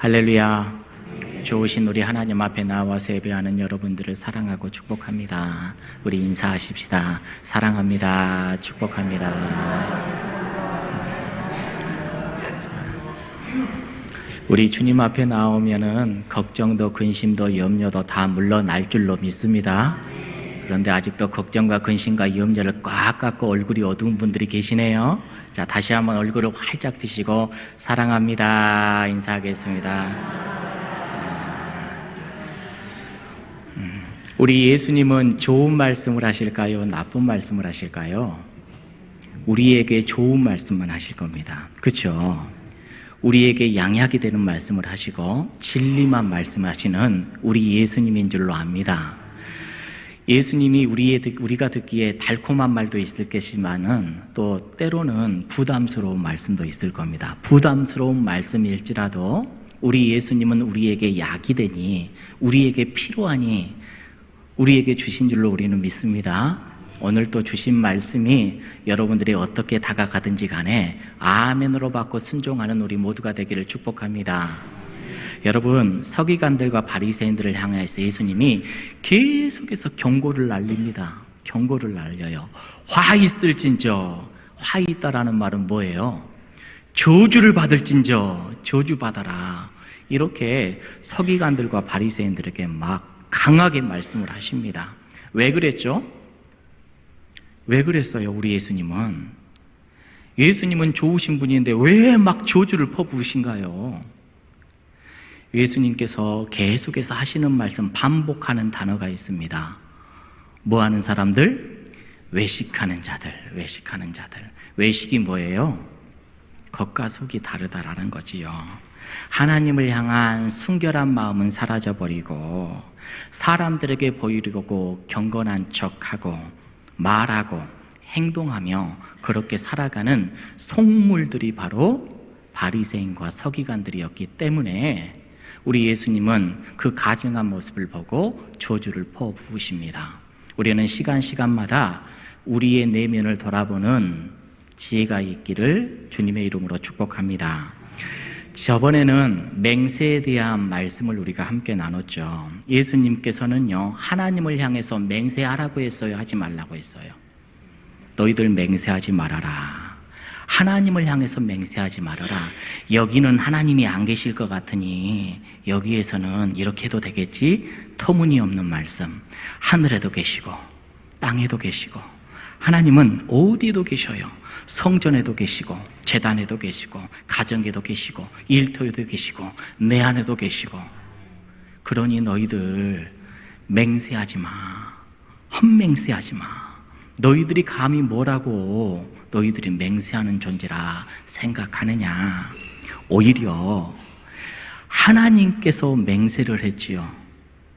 할렐루야. 좋으신 우리 하나님 앞에 나와서 예배하는 여러분들을 사랑하고 축복합니다. 우리 인사하십시다. 사랑합니다. 축복합니다. 자, 우리 주님 앞에 나오면은 걱정도 근심도 염려도 다 물러날 줄로 믿습니다. 그런데 아직도 걱정과 근심과 염려를 꽉 깎고 얼굴이 어두운 분들이 계시네요. 자, 다시 한번 얼굴을 활짝 피시고 사랑합니다. 인사하겠습니다. 음, 우리 예수님은 좋은 말씀을 하실까요? 나쁜 말씀을 하실까요? 우리에게 좋은 말씀만 하실 겁니다. 그렇죠? 우리에게 양약이 되는 말씀을 하시고 진리만 말씀하시는 우리 예수님인 줄로 압니다. 예수님이 우리의, 듣- 우리가 듣기에 달콤한 말도 있을 것이지만은 또 때로는 부담스러운 말씀도 있을 겁니다. 부담스러운 말씀일지라도 우리 예수님은 우리에게 약이 되니 우리에게 필요하니 우리에게 주신 줄로 우리는 믿습니다. 오늘 또 주신 말씀이 여러분들이 어떻게 다가가든지 간에 아멘으로 받고 순종하는 우리 모두가 되기를 축복합니다. 여러분 서기관들과 바리새인들을 향해서 예수님이 계속해서 경고를 날립니다. 경고를 날려요. 화 있을진저 화 있다라는 말은 뭐예요? 저주를 받을진저 저주 받아라. 이렇게 서기관들과 바리새인들에게 막 강하게 말씀을 하십니다. 왜 그랬죠? 왜 그랬어요? 우리 예수님은 예수님은 좋으신 분인데 왜 막 저주를 퍼부으신가요? 예수님께서 계속해서 하시는 말씀 반복하는 단어가 있습니다. 뭐 하는 사람들? 외식하는 자들, 외식하는 자들. 외식이 뭐예요? 겉과 속이 다르다라는 거지요. 하나님을 향한 순결한 마음은 사라져버리고 사람들에게 보이려고 경건한 척하고 말하고 행동하며 그렇게 살아가는 속물들이 바로 바리새인과 서기관들이었기 때문에 우리 예수님은 그 가증한 모습을 보고 저주를 퍼부으십니다. 우리는 시간 시간마다 우리의 내면을 돌아보는 지혜가 있기를 주님의 이름으로 축복합니다. 저번에는 맹세에 대한 말씀을 우리가 함께 나눴죠. 예수님께서는요, 하나님을 향해서 맹세하라고 했어요, 하지 말라고 했어요. 너희들 맹세하지 말아라. 하나님을 향해서 맹세하지 말아라. 여기는 하나님이 안 계실 것 같으니 여기에서는 이렇게 해도 되겠지? 터무니없는 말씀. 하늘에도 계시고 땅에도 계시고 하나님은 어디도 계셔요. 성전에도 계시고 재단에도 계시고 가정에도 계시고 일터에도 계시고 내 안에도 계시고 그러니 너희들 맹세하지 마. 헛맹세하지 마. 너희들이 감히 뭐라고 너희들이 맹세하는 존재라 생각하느냐. 오히려 하나님께서 맹세를 했지요.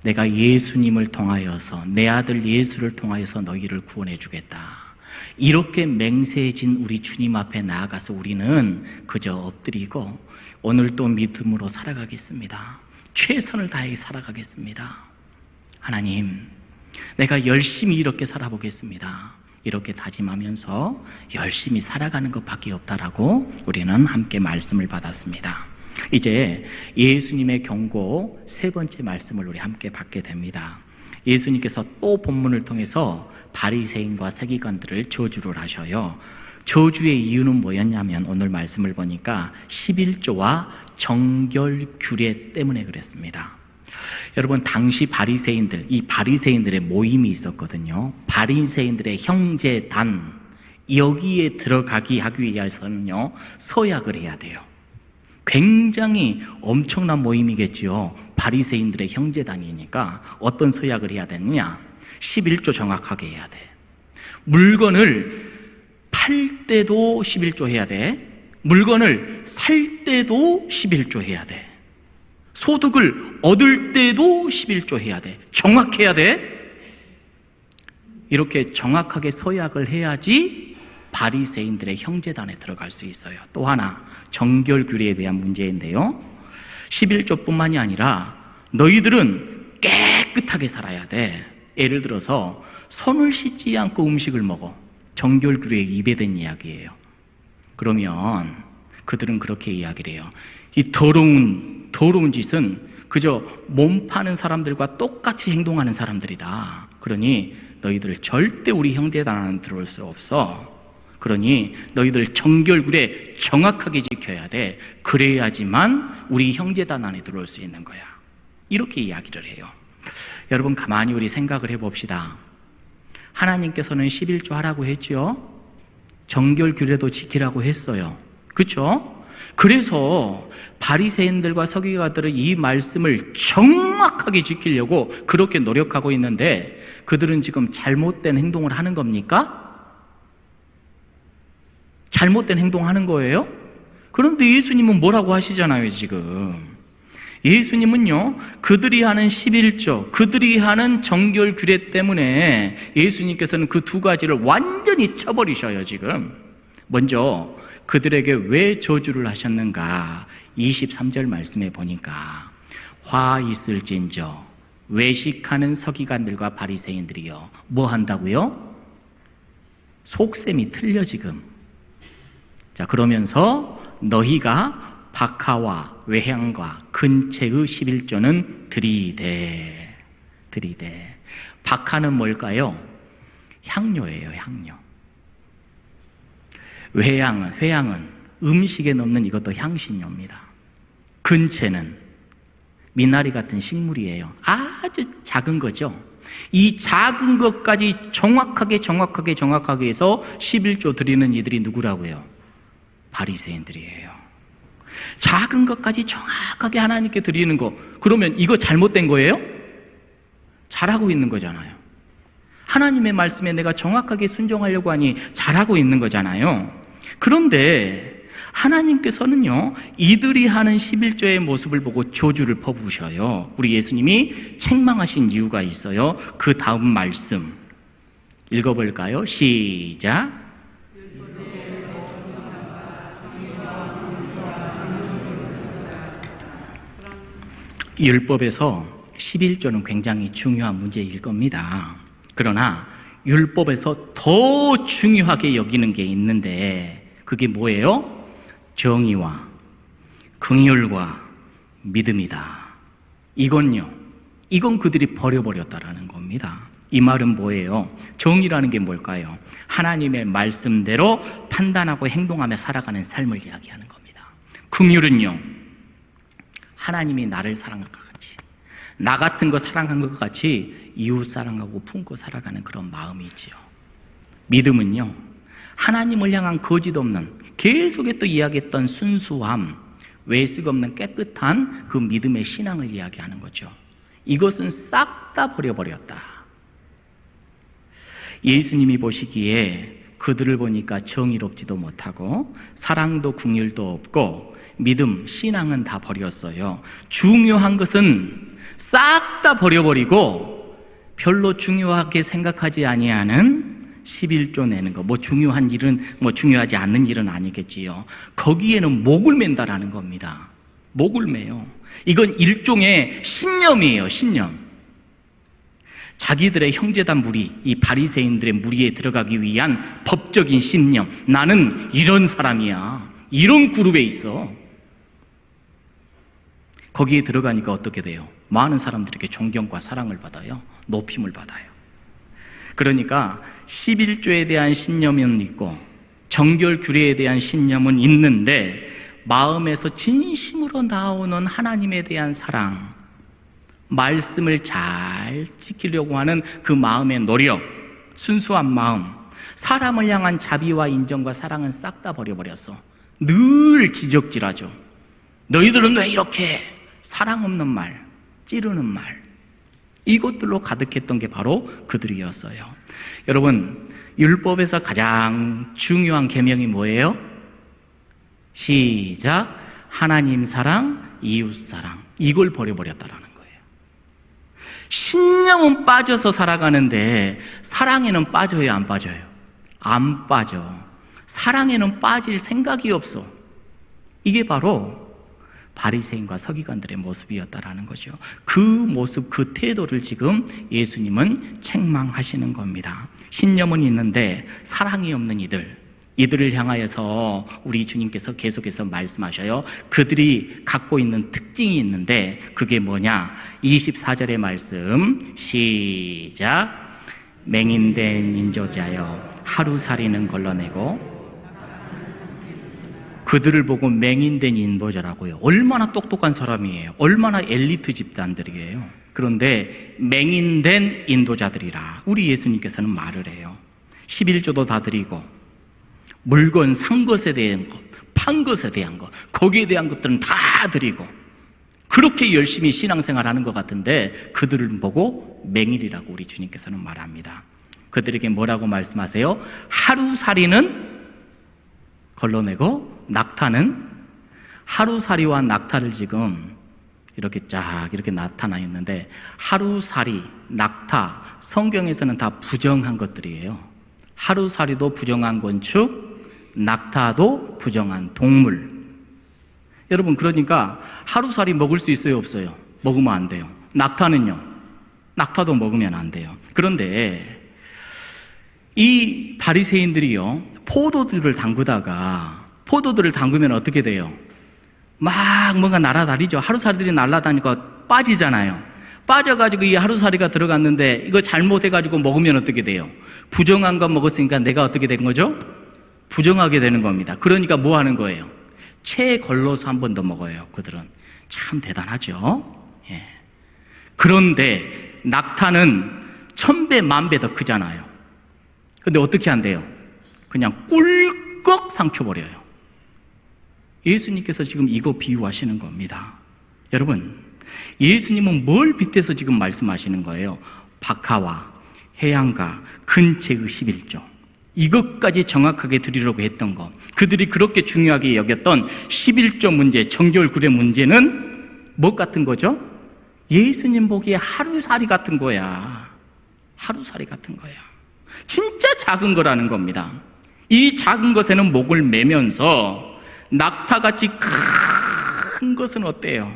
내가 예수님을 통하여서 내 아들 예수를 통하여서 너희를 구원해 주겠다. 이렇게 맹세해진 우리 주님 앞에 나아가서 우리는 그저 엎드리고 오늘 또 믿음으로 살아가겠습니다. 최선을 다해 살아가겠습니다. 하나님, 내가 열심히 이렇게 살아보겠습니다. 이렇게 다짐하면서 열심히 살아가는 것밖에 없다라고 우리는 함께 말씀을 받았습니다. 이제 예수님의 경고 세 번째 말씀을 우리 함께 받게 됩니다. 예수님께서 또 본문을 통해서 바리새인과 세기관들을 저주를 하셔요. 저주의 이유는 뭐였냐면 오늘 말씀을 보니까 11조와 정결 규례 때문에 그랬습니다. 여러분 당시 바리새인들 이 바리새인들의 모임이 있었거든요. 바리새인들의 형제단 여기에 들어가기 하기 위해서는요 서약을 해야 돼요. 굉장히 엄청난 모임이겠지요. 바리새인들의 형제단이니까 어떤 서약을 해야 되느냐? 11조 정확하게 해야 돼. 물건을 팔 때도 11조 해야 돼. 물건을 살 때도 11조 해야 돼. 소득을 얻을 때도 11조 해야 돼. 정확해야 돼. 이렇게 정확하게 서약을 해야지 바리새인들의 형제단에 들어갈 수 있어요. 또 하나 정결 규례에 대한 문제인데요. 11조뿐만이 아니라 너희들은 깨끗하게 살아야 돼. 예를 들어서 손을 씻지 않고 음식을 먹어. 정결 규례에 입에된 이야기예요. 그러면 그들은 그렇게 이야기를 해요. 이 더러운 더러운 짓은 그저 몸 파는 사람들과 똑같이 행동하는 사람들이다. 그러니 너희들 절대 우리 형제단 안에 들어올 수 없어. 그러니 너희들 정결구례 정확하게 지켜야 돼. 그래야지만 우리 형제단 안에 들어올 수 있는 거야. 이렇게 이야기를 해요. 여러분 가만히 우리 생각을 해봅시다. 하나님께서는 11조 하라고 했죠. 정결 규례도 지키라고 했어요. 그렇죠? 그래서 바리새인들과 서기관들은 이 말씀을 정확하게 지키려고 그렇게 노력하고 있는데 그들은 지금 잘못된 행동을 하는 겁니까? 잘못된 행동하는 거예요? 그런데 예수님은 뭐라고 하시잖아요, 지금. 예수님은요, 그들이 하는 11조, 그들이 하는 정결 규례 때문에 예수님께서는 그 두 가지를 완전히 쳐버리셔요, 지금. 먼저, 그들에게 왜 저주를 하셨는가? 23절 말씀에 보니까, 화 있을진저, 외식하는 서기관들과 바리새인들이요. 뭐 한다고요? 속셈이 틀려, 지금. 자, 그러면서 너희가 박하와 외향과 근체의 11조는 들이대. 들이대. 박하는 뭘까요? 향료예요, 향료. 외향은, 회향은 음식에 넣는 이것도 향신료입니다. 근체는 미나리 같은 식물이에요. 아주 작은 거죠. 이 작은 것까지 정확하게 정확하게 정확하게 해서 11조 드리는 이들이 누구라고요? 바리새인들이에요. 작은 것까지 정확하게 하나님께 드리는 거. 그러면 이거 잘못된 거예요? 잘하고 있는 거잖아요. 하나님의 말씀에 내가 정확하게 순종하려고 하니 잘하고 있는 거잖아요. 그런데 하나님께서는요, 이들이 하는 11조의 모습을 보고 조주를 퍼부으셔요. 우리 예수님이 책망하신 이유가 있어요. 그 다음 말씀. 읽어볼까요? 시작. 율법에서 11조는 굉장히 중요한 문제일 겁니다. 그러나 율법에서 더 중요하게 여기는 게 있는데 그게 뭐예요? 정의와 긍휼과 믿음이다. 이건요. 이건 그들이 버려버렸다라는 겁니다. 이 말은 뭐예요? 정의라는 게 뭘까요? 하나님의 말씀대로 판단하고 행동하며 살아가는 삶을 이야기하는 겁니다. 긍휼은요. 하나님이 나를 사랑한 것 같이 나 같은 거 사랑한 것 같이 이웃 사랑하고 품고 살아가는 그런 마음이지요. 믿음은요. 하나님을 향한 거짓 없는 계속에 또 이야기했던 순수함, 외식 없는 깨끗한 그 믿음의 신앙을 이야기하는 거죠. 이것은 싹 다 버려버렸다. 예수님이 보시기에 그들을 보니까 정의롭지도 못하고 사랑도 궁율도 없고 믿음, 신앙은 다 버렸어요. 중요한 것은 싹 다 버려버리고 별로 중요하게 생각하지 아니하는 11조 내는 거. 뭐 중요한 일은 뭐 중요하지 않는 일은 아니겠지요. 거기에는 목을 맨다라는 겁니다. 목을 매요. 이건 일종의 신념이에요, 신념. 자기들의 형제단 무리, 이 바리새인들의 무리에 들어가기 위한 법적인 신념. 나는 이런 사람이야. 이런 그룹에 있어. 거기에 들어가니까 어떻게 돼요? 많은 사람들에게 존경과 사랑을 받아요. 높임을 받아요. 그러니까 11조에 대한 신념은 있고 정결 규례에 대한 신념은 있는데 마음에서 진심으로 나오는 하나님에 대한 사랑, 말씀을 잘 지키려고 하는 그 마음의 노력, 순수한 마음, 사람을 향한 자비와 인정과 사랑은 싹 다 버려버려서 늘 지적질하죠. 너희들은 왜 이렇게 사랑 없는 말, 찌르는 말, 이것들로 가득했던 게 바로 그들이었어요. 여러분, 율법에서 가장 중요한 계명이 뭐예요? 시작. 하나님 사랑, 이웃 사랑. 이걸 버려버렸다라는 거예요. 신념은 빠져서 살아가는데 사랑에는 빠져요, 안 빠져요? 안 빠져. 사랑에는 빠질 생각이 없어. 이게 바로 바리새인과 서기관들의 모습이었다라는 거죠. 그 모습, 그 태도를 지금 예수님은 책망하시는 겁니다. 신념은 있는데 사랑이 없는 이들, 이들을 향하여서 우리 주님께서 계속해서 말씀하셔요. 그들이 갖고 있는 특징이 있는데 그게 뭐냐? 24절의 말씀 시작. 맹인된 인조자여 하루살이는 걸러내고 그들을 보고 맹인된 인도자라고요. 얼마나 똑똑한 사람이에요. 얼마나 엘리트 집단들이에요. 그런데 맹인된 인도자들이라 우리 예수님께서는 말을 해요. 11조도 다 드리고 물건 산 것에 대한 것, 판 것에 대한 것, 거기에 대한 것들은 다 드리고 그렇게 열심히 신앙생활 하는 것 같은데 그들을 보고 맹일이라고 우리 주님께서는 말합니다. 그들에게 뭐라고 말씀하세요? 하루살이는 걸러내고 낙타는 하루살이와 낙타를 지금 이렇게 쫙 이렇게 나타나 있는데 하루살이, 낙타 성경에서는 다 부정한 것들이에요. 하루살이도 부정한 건축, 낙타도 부정한 동물. 여러분 그러니까 하루살이 먹을 수 있어요, 없어요? 먹으면 안 돼요. 낙타는요? 낙타도 먹으면 안 돼요. 그런데 이 바리새인들이요 포도들을 담그다가 포도들을 담그면 어떻게 돼요? 막 뭔가 날아다니죠. 하루살이들이 날아다니고 빠지잖아요. 빠져가지고 이 하루살이가 들어갔는데 이거 잘못해가지고 먹으면 어떻게 돼요? 부정한 거 먹었으니까 내가 어떻게 된 거죠? 부정하게 되는 겁니다. 그러니까 뭐 하는 거예요? 채 걸러서 한 번 더 먹어요. 그들은 참 대단하죠. 예. 그런데 낙타는 천배 만배 더 크잖아요. 근데 어떻게 한대요? 그냥 꿀꺽 삼켜버려요. 예수님께서 지금 이거 비유하시는 겁니다. 여러분, 예수님은 뭘 빗대서 지금 말씀하시는 거예요? 박하와 해양가 근체의 11조. 이것까지 정확하게 드리려고 했던 것. 그들이 그렇게 중요하게 여겼던 11조 문제, 정결구의 문제는 뭐 같은 거죠? 예수님 보기에 하루살이 같은 거야. 하루살이 같은 거야. 진짜 작은 거라는 겁니다. 이 작은 것에는 목을 매면서 낙타같이 큰 것은 어때요?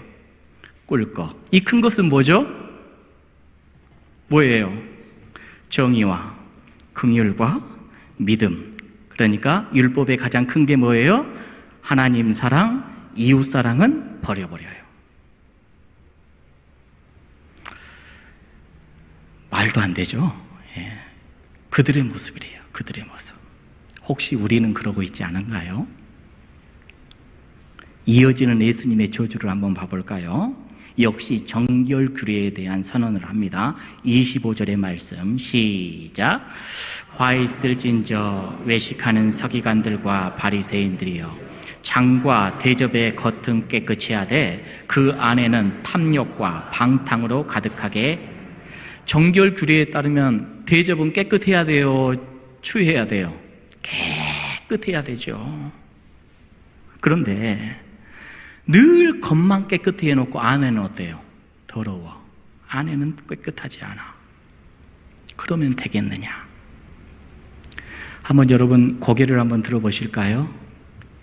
꿀꺽. 이 큰 것은 뭐죠? 뭐예요? 정의와 긍휼과 믿음. 그러니까 율법의 가장 큰 게 뭐예요? 하나님 사랑, 이웃 사랑은 버려버려요. 말도 안 되죠? 예. 그들의 모습이래요. 그들의 모습. 혹시 우리는 그러고 있지 않은가요? 이어지는 예수님의 저주를 한번 봐볼까요? 역시 정결 규례에 대한 선언을 합니다. 25절의 말씀 시작. 화 있을진저 외식하는 서기관들과 바리새인들이여 장과 대접의 겉은 깨끗이 하되 그 안에는 탐욕과 방탕으로 가득하게 정결 규례에 따르면 대접은 깨끗해야 돼요. 추해야 돼요. 깨끗해야 되죠. 그런데 늘 겉만 깨끗해 놓고 안에는 어때요? 더러워. 안에는 깨끗하지 않아. 그러면 되겠느냐? 한번 여러분 고개를 한번 들어보실까요?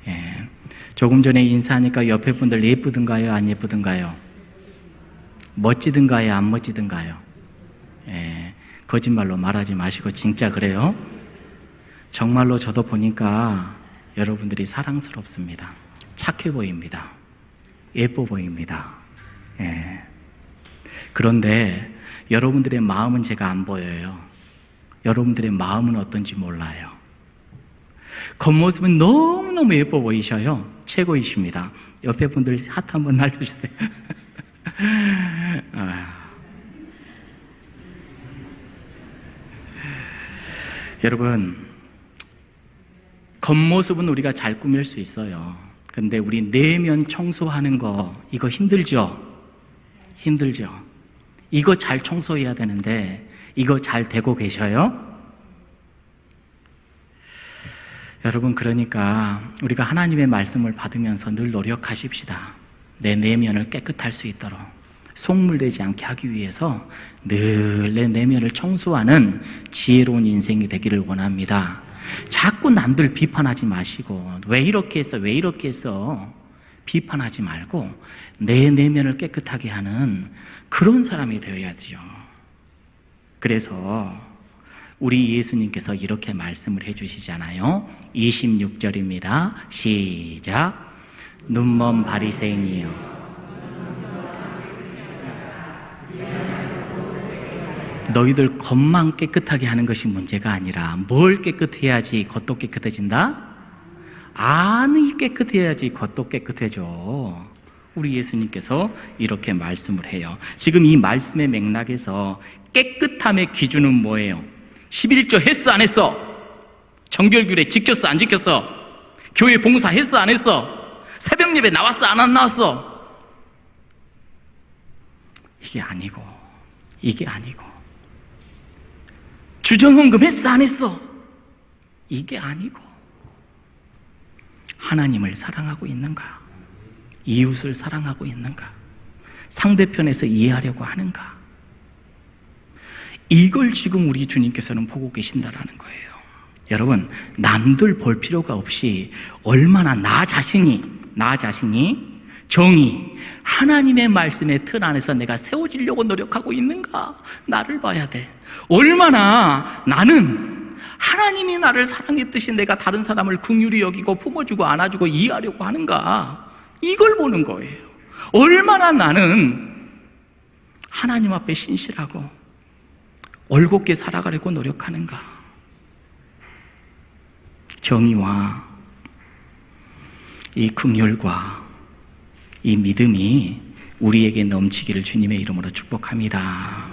예. 조금 전에 인사하니까 옆에 분들 예쁘든가요? 안 예쁘든가요? 멋지든가요? 안 멋지든가요? 예. 거짓말로 말하지 마시고 진짜 그래요? 정말로 저도 보니까 여러분들이 사랑스럽습니다. 착해 보입니다. 예뻐 보입니다. 예. 그런데 여러분들의 마음은 제가 안 보여요. 여러분들의 마음은 어떤지 몰라요. 겉모습은 너무너무 예뻐 보이셔요. 최고이십니다. 옆에 분들 하트 한번 날려주세요. 아. 여러분, 겉모습은 우리가 잘 꾸밀 수 있어요. 근데 우리 내면 청소하는 거, 이거 힘들죠? 힘들죠? 이거 잘 청소해야 되는데, 이거 잘 되고 계셔요? 여러분, 그러니까 우리가 하나님의 말씀을 받으면서 늘 노력하십시다. 내 내면을 깨끗할 수 있도록. 속물되지 않게 하기 위해서 늘 내 내면을 청소하는 지혜로운 인생이 되기를 원합니다. 자꾸 남들 비판하지 마시고, 왜 이렇게 했어? 왜 이렇게 했어? 비판하지 말고, 내 내면을 깨끗하게 하는 그런 사람이 되어야죠. 그래서 우리 예수님께서 이렇게 말씀을 해주시잖아요. 26절입니다. 시작. 눈먼 바리새인이여. 너희들 겉만 깨끗하게 하는 것이 문제가 아니라 뭘 깨끗해야지 겉도 깨끗해진다? 안이 깨끗해야지 겉도 깨끗해져. 우리 예수님께서 이렇게 말씀을 해요. 지금 이 말씀의 맥락에서 깨끗함의 기준은 뭐예요? 11조 했어, 안 했어? 정결규례 지켰어, 안 지켰어? 교회 봉사 했어, 안 했어? 새벽 예배 나왔어, 안, 안 나왔어? 이게 아니고, 이게 아니고. 주정헌금 했어, 안 했어? 이게 아니고. 하나님을 사랑하고 있는가? 이웃을 사랑하고 있는가? 상대편에서 이해하려고 하는가? 이걸 지금 우리 주님께서는 보고 계신다라는 거예요. 여러분, 남들 볼 필요가 없이 얼마나 나 자신이, 나 자신이 정의, 하나님의 말씀의 틀 안에서 내가 세워지려고 노력하고 있는가? 나를 봐야 돼. 얼마나 나는 하나님이 나를 사랑했듯이 내가 다른 사람을 긍휼히 여기고 품어주고 안아주고 이해하려고 하는가? 이걸 보는 거예요. 얼마나 나는 하나님 앞에 신실하고 올곧게 살아가려고 노력하는가? 정의와 이 긍휼과 이 믿음이 우리에게 넘치기를 주님의 이름으로 축복합니다.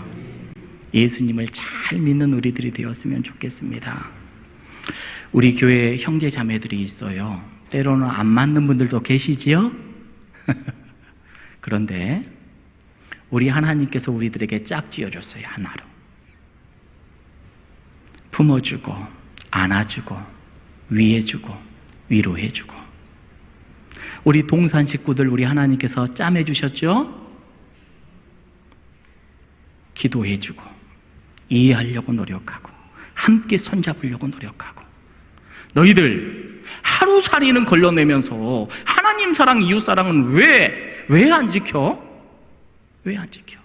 예수님을 잘 믿는 우리들이 되었으면 좋겠습니다. 우리 교회 형제 자매들이 있어요. 때로는 안 맞는 분들도 계시지요? 그런데 우리 하나님께서 우리들에게 짝 지어 줬어요, 하나로. 품어주고, 안아주고, 위해주고, 위로해주고. 우리 동산 식구들 우리 하나님께서 짬해 주셨죠? 기도해 주고, 이해하려고 노력하고, 함께 손잡으려고 노력하고. 너희들 하루살이는 걸러내면서 하나님 사랑, 이웃 사랑은 왜, 왜 안 지켜? 왜 안 지켜?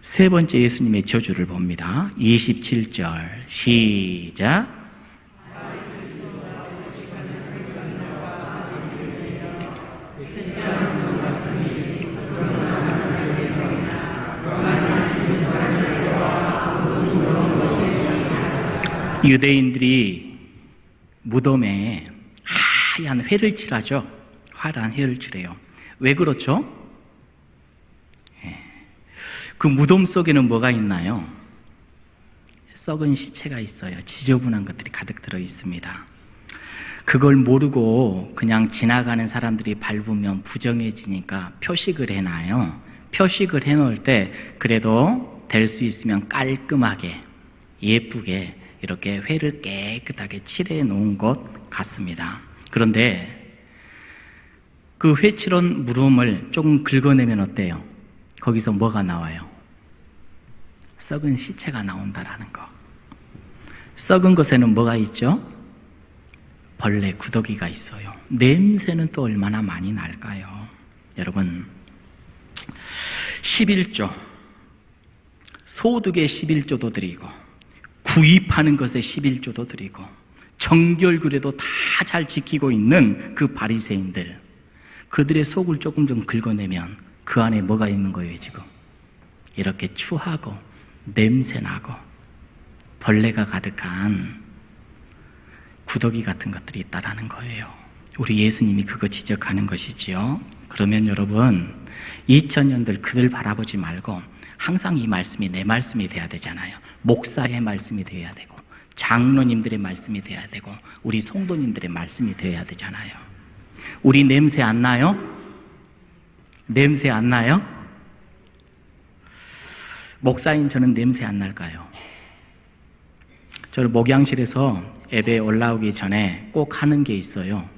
세 번째 예수님의 저주를 봅니다. 27절, 시작. 유대인들이 무덤에 하얀 회를 칠하죠. 화란 회를 칠해요. 왜 그렇죠? 예. 그 무덤 속에는 뭐가 있나요? 썩은 시체가 있어요. 지저분한 것들이 가득 들어 있습니다. 그걸 모르고 그냥 지나가는 사람들이 밟으면 부정해지니까 표식을 해놔요. 표식을 해놓을 때 그래도 될 수 있으면 깔끔하게 예쁘게 이렇게 회를 깨끗하게 칠해 놓은 것 같습니다. 그런데 그 회칠한 무덤을 조금 긁어내면 어때요? 거기서 뭐가 나와요? 썩은 시체가 나온다라는 거. 썩은 것에는 뭐가 있죠? 벌레, 구더기가 있어요. 냄새는 또 얼마나 많이 날까요? 여러분, 11조, 소득의 11조도 드리고, 구입하는 것에 11조도 드리고, 정결그래도 다 잘 지키고 있는 그 바리새인들, 그들의 속을 조금 좀 긁어내면 그 안에 뭐가 있는 거예요, 지금? 이렇게 추하고, 냄새나고, 벌레가 가득한 구더기 같은 것들이 있다라는 거예요. 우리 예수님이 그거 지적하는 것이지요. 그러면 여러분, 2000년들 그들 바라보지 말고 항상 이 말씀이 내 말씀이 돼야 되잖아요. 목사의 말씀이 돼야 되고, 장로님들의 말씀이 돼야 되고, 우리 성도님들의 말씀이 돼야 되잖아요. 우리 냄새 안 나요? 냄새 안 나요? 목사인 저는 냄새 안 날까요? 저는 목양실에서 예배 올라오기 전에 꼭 하는 게 있어요.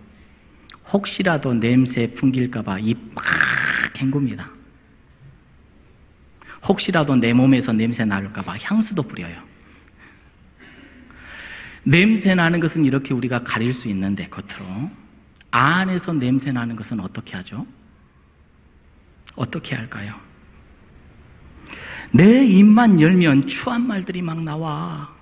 혹시라도 냄새 풍길까봐 입 팍 헹굽니다. 혹시라도 내 몸에서 냄새 나올까봐 향수도 뿌려요. 냄새 나는 것은 이렇게 우리가 가릴 수 있는데 겉으로 안에서 냄새 나는 것은 어떻게 하죠? 어떻게 할까요? 내 입만 열면 추한 말들이 막 나와.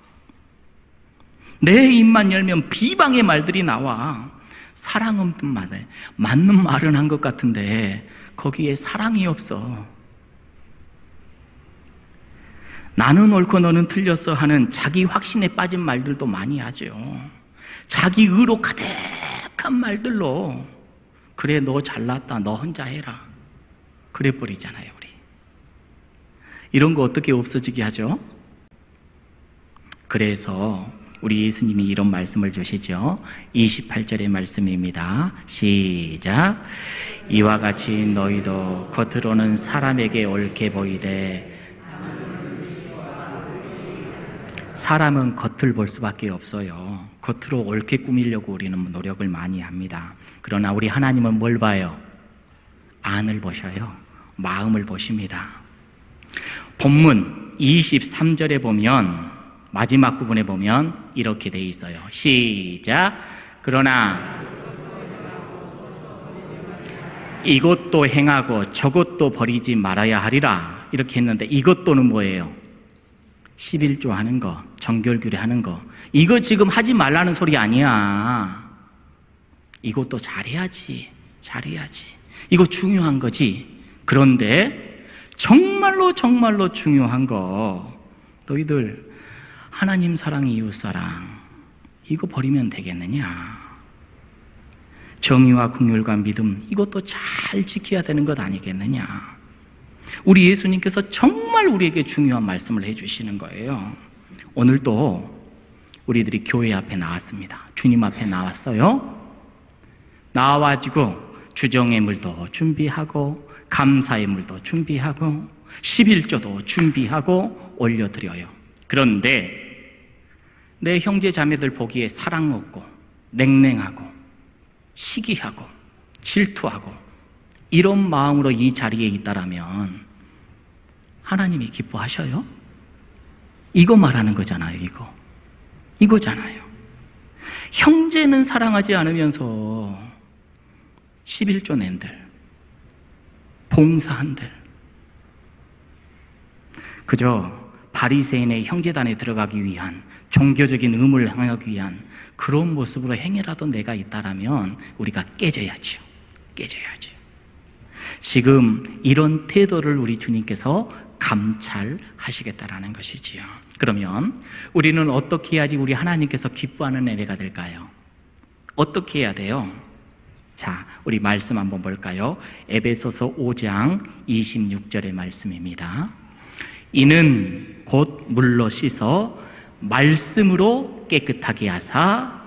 내 입만 열면 비방의 말들이 나와. 사랑 없는 말에 맞는 말은 한 것 같은데 거기에 사랑이 없어. 나는 옳고 너는 틀렸어 하는 자기 확신에 빠진 말들도 많이 하죠. 자기 의로 가득한 말들로 그래 너 잘났다 너 혼자 해라 그래 버리잖아요 우리 이런 거 어떻게 없어지게 하죠? 그래서 우리 예수님이 이런 말씀을 주시죠. 28절의 말씀입니다. 시작. 이와 같이 너희도 겉으로는 사람에게 옳게 보이되 사람은 겉을 볼 수밖에 없어요. 겉으로 옳게 꾸미려고 우리는 노력을 많이 합니다. 그러나 우리 하나님은 뭘 봐요? 안을 보셔요. 마음을 보십니다. 본문 23절에 보면 마지막 부분에 보면 이렇게 돼 있어요. 시작. 그러나 이것도 행하고 저것도 버리지 말아야 하리라. 이렇게 했는데 이것도는 뭐예요? 11조 하는 거, 정결규례 하는 거. 이거 지금 하지 말라는 소리 아니야. 이것도 잘해야지. 잘해야지. 이거 중요한 거지. 그런데 정말로 정말로 중요한 거. 너희들 하나님 사랑, 이웃 사랑. 이거 버리면 되겠느냐? 정의와 긍휼과 믿음 이것도 잘 지켜야 되는 것 아니겠느냐? 우리 예수님께서 정말 우리에게 중요한 말씀을 해주시는 거예요. 오늘도 우리들이 교회 앞에 나왔습니다. 주님 앞에 나왔어요. 나와가지고 주정의 물도 준비하고 감사의 물도 준비하고 11조도 준비하고 올려드려요. 그런데 내 형제 자매들 보기에 사랑 없고 냉랭하고 시기하고 질투하고 이런 마음으로 이 자리에 있다라면 하나님이 기뻐하셔요? 이거 말하는 거잖아요, 이거. 이거잖아요. 형제는 사랑하지 않으면서 11조 낸들, 봉사한들, 그저 바리새인의 형제단에 들어가기 위한 종교적인 의무를 행하기 위한 그런 모습으로 행해라도 내가 있다라면 우리가 깨져야죠. 깨져야죠. 지금 이런 태도를 우리 주님께서 감찰하시겠다라는 것이지요. 그러면 우리는 어떻게 해야지 우리 하나님께서 기뻐하는 예배가 될까요? 어떻게 해야 돼요? 자, 우리 말씀 한번 볼까요? 에베소서 5장 26절의 말씀입니다. 이는 곧 물로 씻어 말씀으로 깨끗하게 하사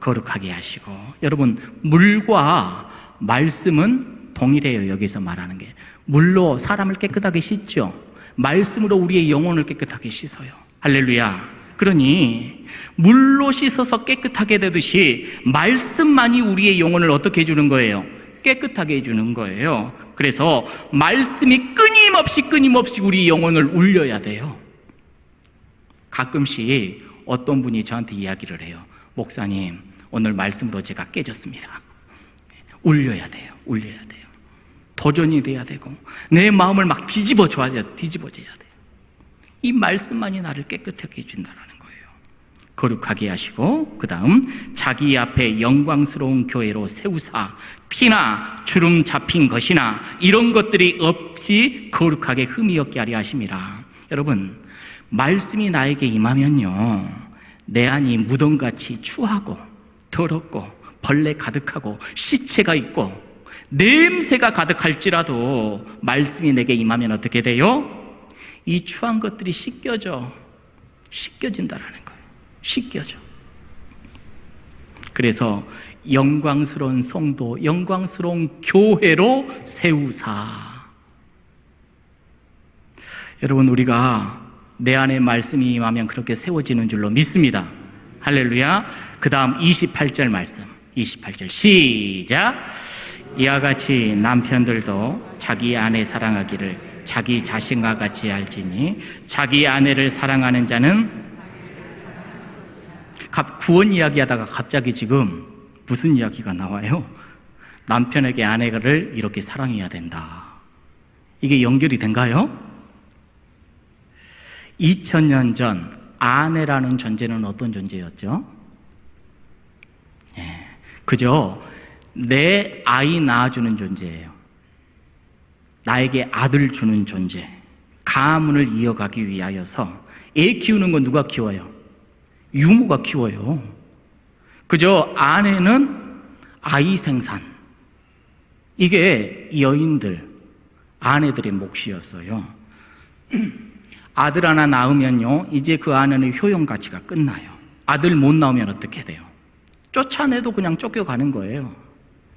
거룩하게 하시고 여러분 물과 말씀은 동일해요 여기서 말하는 게 물로 사람을 깨끗하게 씻죠 말씀으로 우리의 영혼을 깨끗하게 씻어요 할렐루야 그러니 물로 씻어서 깨끗하게 되듯이 말씀만이 우리의 영혼을 어떻게 해주는 거예요 깨끗하게 해주는 거예요 그래서 말씀이 끊임없이 끊임없이 우리 영혼을 울려야 돼요 가끔씩 어떤 분이 저한테 이야기를 해요. 목사님, 오늘 말씀으로 제가 깨졌습니다. 울려야 돼요. 울려야 돼요. 도전이 돼야 되고, 내 마음을 막 뒤집어 줘야 돼요. 뒤집어져야 돼요. 이 말씀만이 나를 깨끗하게 해 준다는 거예요. 거룩하게 하시고, 그 다음, 자기 앞에 영광스러운 교회로 세우사, 피나 주름 잡힌 것이나 이런 것들이 없이 거룩하게 흠이 없게 하려 하심이라. 여러분, 말씀이 나에게 임하면요, 내 안이 무덤같이 추하고 더럽고 벌레 가득하고 시체가 있고 냄새가 가득할지라도 말씀이 내게 임하면 어떻게 돼요? 이 추한 것들이 씻겨져. 씻겨진다라는 거예요. 씻겨져. 그래서 영광스러운 성도, 영광스러운 교회로 세우사. 여러분, 우리가 내 안에 말씀이 임하면 그렇게 세워지는 줄로 믿습니다. 할렐루야. 그 다음 28절 말씀. 28절 시작. 이와 같이 남편들도 자기 아내 사랑하기를 자기 자신과 같이 알지니 자기 아내를 사랑하는 자는 구원 이야기 하다가 갑자기 지금 무슨 이야기가 나와요? 남편에게 아내를 이렇게 사랑해야 된다. 이게 연결이 된가요? 2000년 전 아내라는 존재는 어떤 존재였죠? 예, 그저 내 아이 낳아주는 존재예요. 나에게 아들 주는 존재. 가문을 이어가기 위하여서 애 키우는 건 누가 키워요? 유모가 키워요. 그저 아내는 아이 생산. 이게 여인들, 아내들의 몫이었어요. 아들 하나 낳으면요, 이제 그 아내는 효용 가치가 끝나요. 아들 못 낳으면 어떻게 돼요? 쫓아내도 그냥 쫓겨가는 거예요.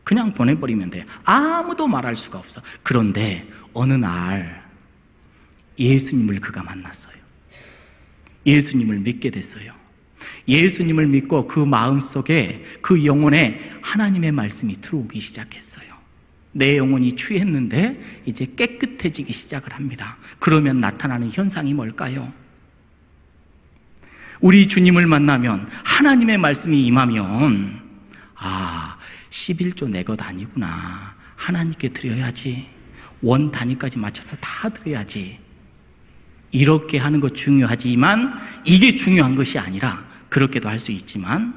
그냥 보내버리면 돼요. 아무도 말할 수가 없어. 그런데 어느 날 예수님을 그가 만났어요. 예수님을 믿게 됐어요. 예수님을 믿고 그 마음 속에 그 영혼에 하나님의 말씀이 들어오기 시작했어요. 내 영혼이 취했는데 이제 깨끗해지기 시작을 합니다. 그러면 나타나는 현상이 뭘까요? 우리 주님을 만나면 하나님의 말씀이 임하면 아, 11조 내 것 아니구나. 하나님께 드려야지. 원 단위까지 맞춰서 다 드려야지. 이렇게 하는 것 중요하지만 이게 중요한 것이 아니라 그렇게도 할 수 있지만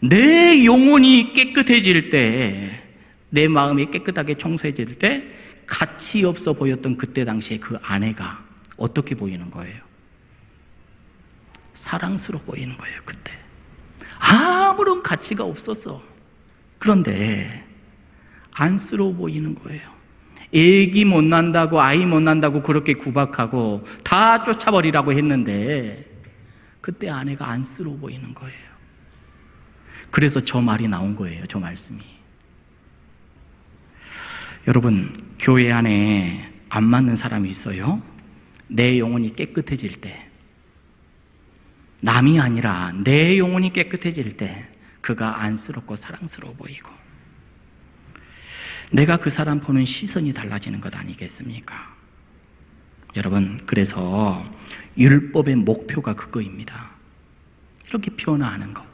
내 영혼이 깨끗해질 때 내 마음이 깨끗하게 청소해질 때 가치 없어 보였던 그때 당시에 그 아내가 어떻게 보이는 거예요? 사랑스러워 보이는 거예요, 그때. 아무런 가치가 없었어. 그런데 안쓰러워 보이는 거예요. 애기 못 난다고 아이 못 난다고 그렇게 구박하고 다 쫓아버리라고 했는데 그때 아내가 안쓰러워 보이는 거예요. 그래서 저 말이 나온 거예요. 저 말씀이. 여러분, 교회 안에 안 맞는 사람이 있어요? 내 영혼이 깨끗해질 때, 남이 아니라 내 영혼이 깨끗해질 때, 그가 안쓰럽고 사랑스러워 보이고, 내가 그 사람 보는 시선이 달라지는 것 아니겠습니까? 여러분, 그래서 율법의 목표가 그거입니다. 이렇게 표현하는 것.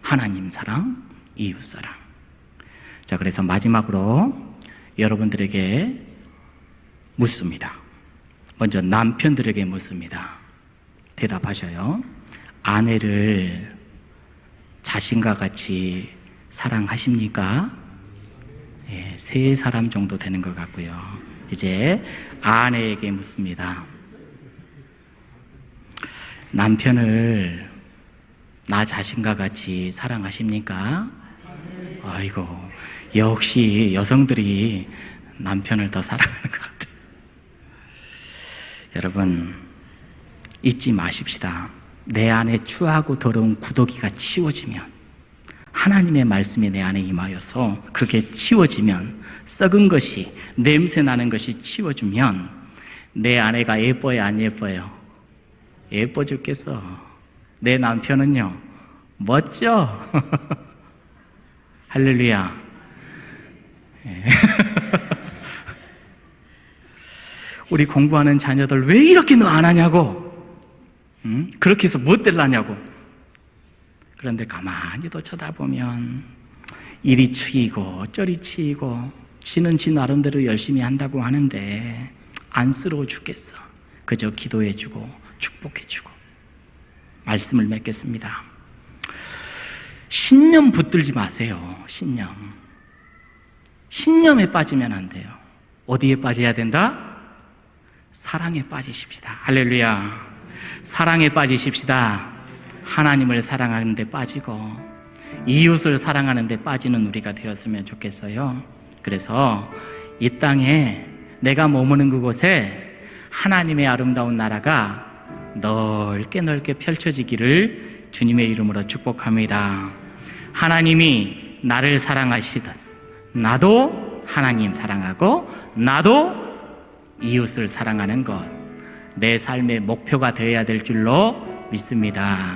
하나님 사랑, 이웃 사랑. 자, 그래서 마지막으로 여러분들에게 묻습니다. 먼저 남편들에게 묻습니다. 대답하셔요. 아내를 자신과 같이 사랑하십니까? 예, 세 사람 정도 되는 것 같고요. 이제 아내에게 묻습니다. 남편을 나 자신과 같이 사랑하십니까? 아이고, 역시 여성들이 남편을 더 사랑하는 것 같아요. 여러분, 잊지 마십시다. 내 안에 추하고 더러운 구더기가 치워지면, 하나님의 말씀이 내 안에 임하여서 그게 치워지면, 썩은 것이, 냄새 나는 것이 치워주면, 내 아내가 예뻐요, 안 예뻐요? 예뻐 죽겠어. 내 남편은요, 멋져. 할렐루야. 예. 우리 공부하는 자녀들 왜 이렇게 너 안 하냐고. 응? 그렇게 해서 못 될라냐고. 그런데 가만히도 쳐다보면 이리 치이고 저리 치이고 지는 지 나름대로 열심히 한다고 하는데 안쓰러워 죽겠어. 그저 기도해주고 축복해주고 말씀을 맺겠습니다. 신념 붙들지 마세요. 신념. 신념에 빠지면 안 돼요. 어디에 빠져야 된다? 사랑에 빠지십시다. 할렐루야. 사랑에 빠지십시다. 하나님을 사랑하는 데 빠지고 이웃을 사랑하는 데 빠지는 우리가 되었으면 좋겠어요. 그래서 이 땅에 내가 머무는 그곳에 하나님의 아름다운 나라가 넓게 넓게 펼쳐지기를 주님의 이름으로 축복합니다. 하나님이 나를 사랑하시듯 나도 하나님 사랑하고 나도 이웃을 사랑하는 것 내 삶의 목표가 되어야 될 줄로 믿습니다.